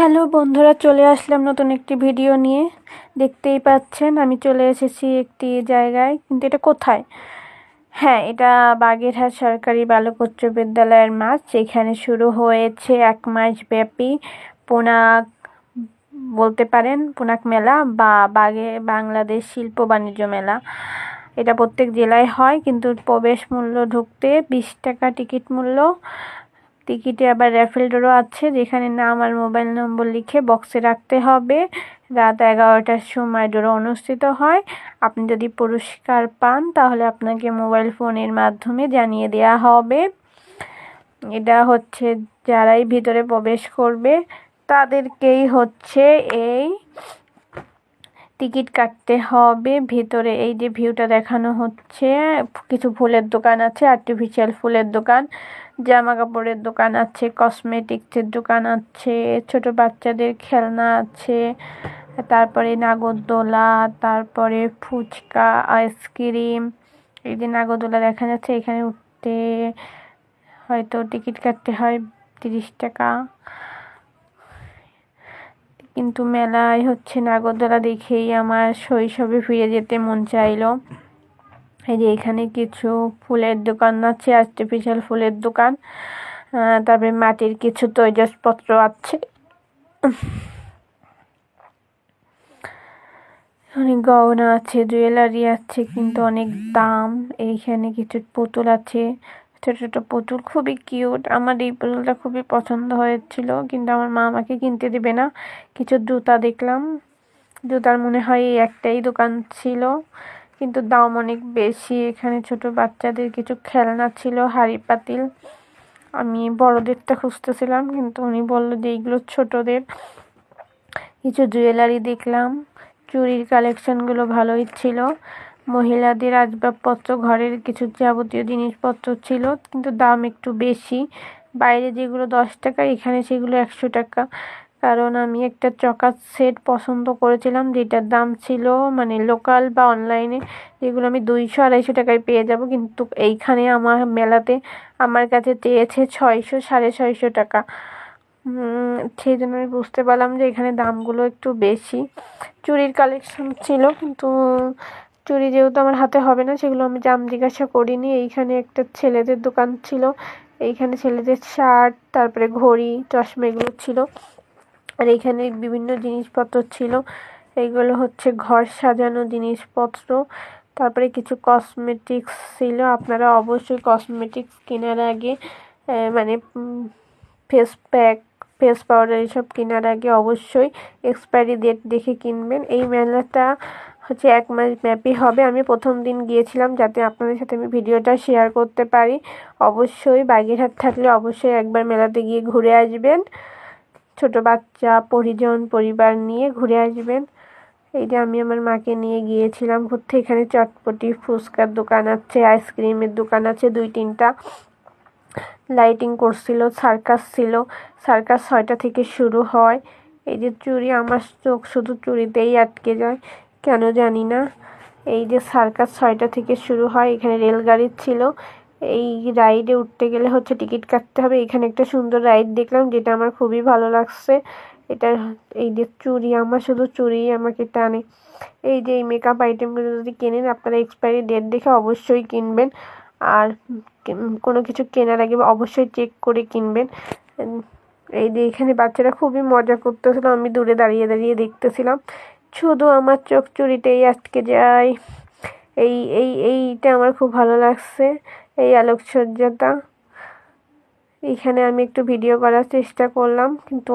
Hello বন্ধুরা, চলে আসলাম নতুন একটি ভিডিও নিয়ে। দেখতেই পাচ্ছেন, আমি চলে এসেছি একটি জায়গায়, কিন্তু এটা কোথায়? হ্যাঁ এটা বাগেরহাট সরকারি বালক উচ্চ বিদ্যালয়ের মাঠ। এখানে শুরু হয়েছে এক মাস ব্যাপী পোনাক, বলতে পারেন পোনাক মেলা বা বাগে, বাংলাদেশ শিল্প বাণিজ্য মেলা। এটা প্রত্যেক জেলায় হয়, কিন্তু প্রবেশ মূল্য ঢুকতে বিশ টাকা টিকিট মূল্য টিকিটে আবার র্যাফেল ড্রও আছে, যেখানে নাম আর মোবাইল নম্বর লিখে বক্সে রাখতে হবে। রাত এগারোটার সময় ড্র অনুষ্ঠিত হয়। আপনি যদি পুরস্কার পান, তাহলে আপনাকে মোবাইল ফোনের মাধ্যমে জানিয়ে দেওয়া হবে। এটা হচ্ছে যারাই ভিতরে প্রবেশ করবে, তাদেরকেই হচ্ছে এই টিকিট কাটতে হবে। ভেতরে এই যে ভিউটা দেখানো হচ্ছে, কিছু ফুলের দোকান আছে আর্টিফিশিয়াল ফুলের দোকান। জামা কাপড়ের দোকান আছে কসমেটিক্সের দোকান আছে, ছোট বাচ্চাদের খেলনা আছে, তারপরে নাগরদোলা, তারপরে ফুচকা আইসক্রিম এই যে নাগরদোলা দেখা যাচ্ছে, এখানে উঠতে হয়তো টিকিট কাটতে হয় তিরিশ টাকা। কিন্তু মেলায় হচ্ছে নাগরদোলা দেখেই আমার শৈশবে ফিরে যেতে মন চাইলো। এই যে এখানে কিছু ফুলের দোকান আছে আর্টিফিশিয়াল ফুলের দোকান। তারপরে মাটির কিছু তৈজসপত্র আছে। অনেক গহনা আছে জুয়েলারি আছে, কিন্তু অনেক দাম। এইখানে কিছু পুতুল আছে। ছোট ছোট পুতুল খুবই কিউট আমার এই পুতুলটা খুবই পছন্দ হয়েছিল, কিন্তু আমার মা আমাকে কিনতে দেবে না। কিছু জুতা দেখলাম। জুতার মনে হয় এই একটাই দোকান ছিল। কিন্তু দাম অনেক বেশি। এখানে ছোট বাচ্চাদের কিছু খেলনা ছিল, হাড়ি পাতিল। আমি বড়দেরটা খুঁজতেছিলাম, কিন্তু উনি বলল যে এইগুলো ছোটদের। কিছু জুয়েলারি দেখলাম, চুরির কালেকশনগুলো ভালোই ছিল। মহিলাদের আসবাবপত্র, ঘরের কিছু যাবতীয় জিনিসপত্র ছিল, কিন্তু দাম একটু বেশি। বাইরে যেগুলো দশ টাকা, এখানে সেগুলো একশো টাকা। কারণ আমি একটা চকার সেট পছন্দ করেছিলাম, যেটার দাম ছিল মানে লোকাল বা অনলাইনে, যেগুলো আমি দুইশো আড়াইশো টাকায় পেয়ে যাব। কিন্তু এইখানে আমার মেলাতে আমার কাছে চেয়েছে ছয়শো সাড়ে ছয়শো টাকা। সেই জন্য আমি বুঝতে পারলাম যে এখানে দামগুলো একটু বেশি। চুরির কালেকশন ছিল, কিন্তু চুরি যেহেতু আমার হাতে হবে না, সেগুলো আমি জাম জিজ্ঞাসা করিনি। এইখানে একটা ছেলেদের দোকান ছিল, এইখানে ছেলেদের শার্ট, তারপরে ঘড়ি, চশমা এগুলো ছিল। আর এখানে বিভিন্ন জিনিসপত্র ছিল। এইগুলো হচ্ছে ঘর সাজানো জিনিসপত্র। তারপরে কিছু কসমেটিক্স ছিল। আপনারা অবশ্যই কসমেটিক্স কেনার আগে মানে ফেস প্যাক ফেস পাউডার এসব কেনার আগে অবশ্যই এক্সপায়ারি ডেট দেখে কিনবেন। এই মেলাটা হচ্ছে এক মাস ব্যাপী হবে। আমি প্রথম দিন গিয়েছিলাম যাতে আপনাদের সাথে আমি ভিডিওটা শেয়ার করতে পারি। অবশ্যই বাগেরহাট থাকলে অবশ্যই একবার মেলাতে গিয়ে ঘুরে আসবেন। ছোট বাচ্চা, পরিজন, পরিবার নিয়ে ঘুরে আসবেন। এই যে আমি আমার মাকে নিয়ে গিয়েছিলাম, ঘুরতে। এখানে চটপটি ফুচকার দোকান আছে, আইসক্রিমের দোকান আছে, দুই তিনটা লাইটিং করছিল সার্কাস ছিল। সার্কাস ছয়টা থেকে শুরু হয়। এই যে চুরি, আমার চোখ শুধু চুরিতেই আটকে যায়, কেন জানি না। এই যে সার্কাস ছয়টা থেকে শুরু হয়, এখানে রেলগাড়ি ছিল। এই রাইডে উঠতে গেলে হচ্ছে টিকিট কাটতে হবে। এখানে একটা সুন্দর রাইড দেখলাম, যেটা আমার খুবই ভালো লাগছে। এটা এই যে চুড়ি আমার শুধু চুড়ি আমাকে টানে। এই যে এই মেকআপ আইটেমগুলো যদি কেনেন, আপনারা এক্সপায়ারি ডেট দেখে অবশ্যই কিনবেন। আর কোনো কিছু কেনার আগে অবশ্যই চেক করে কিনবেন। এই যে এখানে বাচ্চারা খুবই মজা করতেছিল, আমি দূরে দাঁড়িয়ে দাঁড়িয়ে দেখতেছিলাম। শুধু আমার চোখ চুরিতেই আজকে যায়। এই এই, এইটা আমার খুব ভালো লাগছে। এই আলোকসজ্জাটা। এখানে আমি একটু ভিডিও করার চেষ্টা করলাম, কিন্তু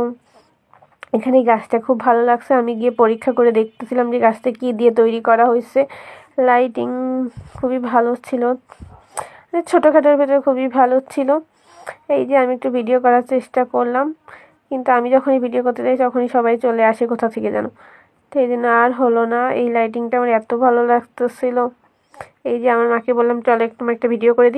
এখানে গাছটা খুব ভালো লাগছে। আমি গিয়ে পরীক্ষা করে দেখতেছিলাম যে গাছটা কী দিয়ে তৈরি করা হয়েছে। লাইটিং খুবই ভালো ছিল। মানে ছোটোখাটোর ভেতরে খুবই ভালো ছিল। এই যে আমি একটু ভিডিও করার চেষ্টা করলাম, কিন্তু আমি যখনই ভিডিও করতে যাই, তখনই সবাই চলে আসে কোথা থেকে যেন। তো এই জন্য আর হলো না, এই লাইটিংটা আমার এত ভালো লাগতেছিল। এই যে আমার মাকে বললাম, চলো একটু একটা ভিডিও করে দিই।